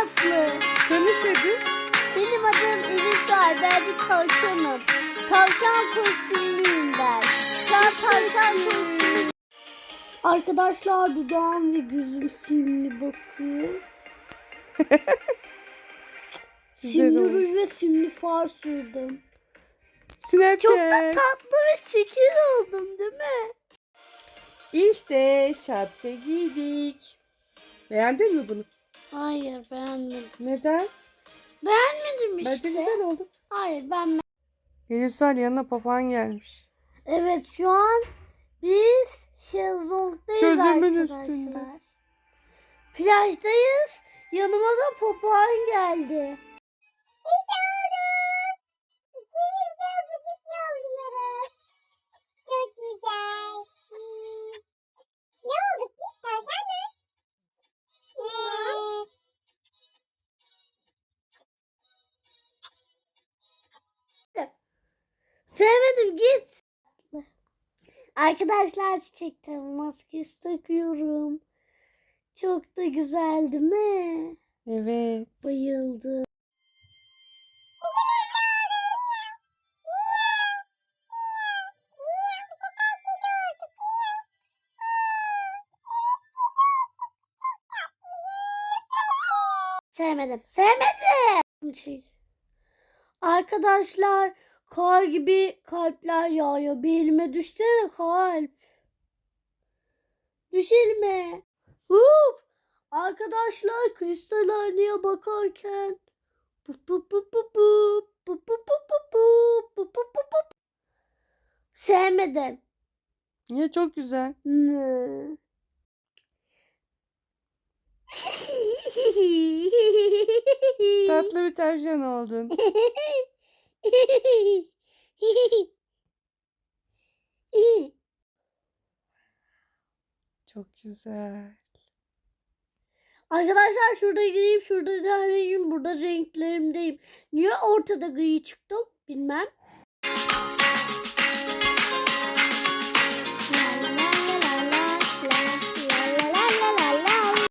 tatlı. Konuşuyordun. Benim adım Elisa. Ben bir tavşanım. Tavşan kostümlüyüm ben. Ben tavşan kostümlüyüm. Arkadaşlar dudağım ve gözüm simli bakıyor. Simli olmuş. ruj ve simli far sürdüm. Snapchat. Çok da tatlı ve şekil oldum değil mi? İşte şapka giydik. Beğendin mi bunu? Hayır beğenmedim. Neden? Beğenmedim işte. Bence güzel oldu. Hayır ben Gülsel yanına papağan gelmiş. Evet şu an biz şezlongdayız Gözümün arkadaşlar. üstünde. Plajdayız. Yanıma da papağan geldi. Sevmedim git. Arkadaşlar çiçekten maskesi takıyorum. Çok da güzel değil mi? Evet. Bayıldım. Sevmedim. Sevmedim. Şey. Arkadaşlar Kar gibi kalpler yağıyor. Bir elime düşsene kalp. Düş elime. Arkadaşlar kristal aynaya bakarken. Sevmedim. Niye çok güzel. Hmm. Tatlı bir tavşan oldun. Çok güzel. Arkadaşlar şurada gireyim, şurada rengim, burada renklerimdeyim. Niye ortada gri çıktım? Bilmem.